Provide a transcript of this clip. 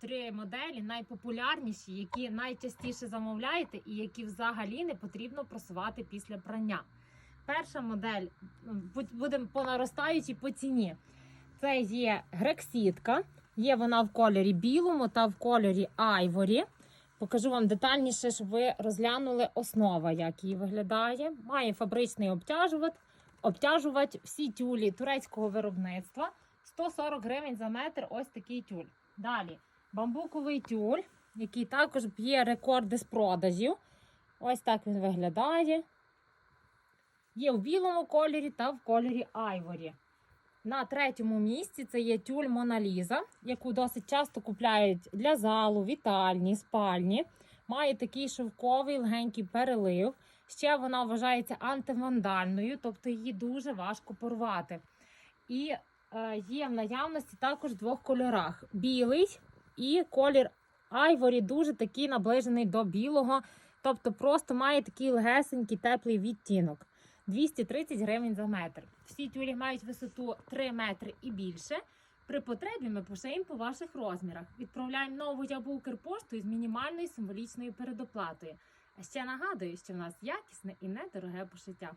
три моделі найпопулярніші, які найчастіше замовляєте і які взагалі не потрібно просувати після прання. Перша модель будемо по наростаючій по ціні. Це є грексітка. Є вона в кольорі білому та в кольорі айворі. Покажу вам детальніше, щоб ви розглянули основа, як її виглядає. Має фабричний обтяжувач, обтяжувач всі тюлі турецького виробництва. 140 гривень за метр. Ось такий тюль. Далі бамбуковий тюль, який також б'є рекорди з продажів. Ось так він виглядає. Є в білому кольорі та в кольорі айворі. На третьому місці це є тюль Моналіза, яку досить часто купляють для залу, вітальні, спальні. Має такий шовковий легенький перелив. Ще вона вважається антивандальною, тобто її дуже важко порвати. І е, є в наявності також в двох кольорах: білий і колір айворі, дуже такий наближений до білого. Тобто просто має такий легесенький теплий відтінок. 230 гривень за метр. Всі тюлі мають висоту 3 метри і більше. При потребі ми пошиємо по ваших розмірах. Відправляємо нову або Укрпоштою з мінімальною символічною передоплатою. А ще нагадую, що в нас якісне і недороге пошиття.